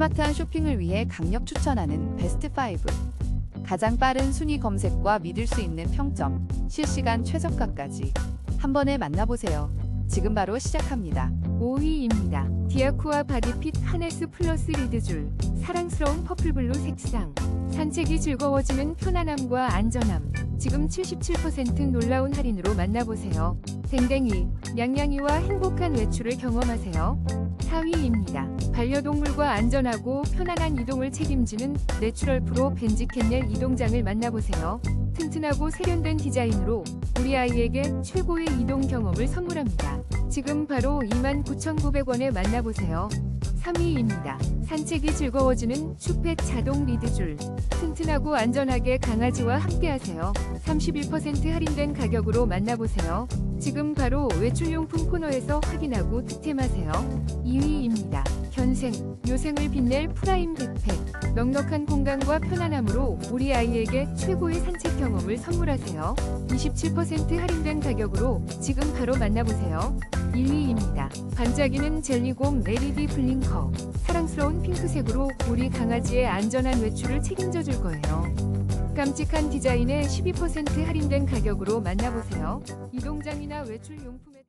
스마트한 쇼핑을 위해 강력 추천하는 베스트 5. 가장 빠른 순위 검색과 믿을 수 있는 평점, 실시간 최저가까지 한 번에 만나보세요. 지금 바로 시작합니다. 5위입니다. 디아쿠아 바디핏 하네스 플러스 리드줄 사랑스러운 퍼플블루 색상 산책이 즐거워지는 편안함과 안전함 지금 77% 놀라운 할인으로 만나보세요. 댕댕이, 냥냥이와 행복한 외출을 경험하세요. 4위입니다. 반려동물과 안전하고 편안한 이동을 책임지는 내추럴 프로 벤지 캔넬 이동장을 만나보세요. 튼튼하고 세련된 디자인으로 우리 아이에게 최고의 이동 경험을 선물합니다. 지금 바로 29,900원에 만나보세요. 3위입니다. 산책이 즐거워지는 슈펫 자동 리드줄. 튼튼하고 안전하게 강아지와 함께하세요. 31% 할인된 가격으로 만나보세요. 지금 바로 외출용품 코너에서 확인하고 득템하세요. 2위입니다. 현생, 요생을 빛낼 프라임 백팩. 넉넉한 공간과 편안함으로 우리 아이에게 최고의 산책 경험을 선물하세요. 27% 할인된 가격으로 지금 바로 만나보세요. 1위입니다. 반짝이는 젤리곰 LED 블링커. 사랑스러운 핑크색으로 우리 강아지의 안전한 외출을 책임져 줄 거예요. 깜찍한 디자인에 12% 할인된 가격으로 만나보세요. 이동장이나 외출 용품에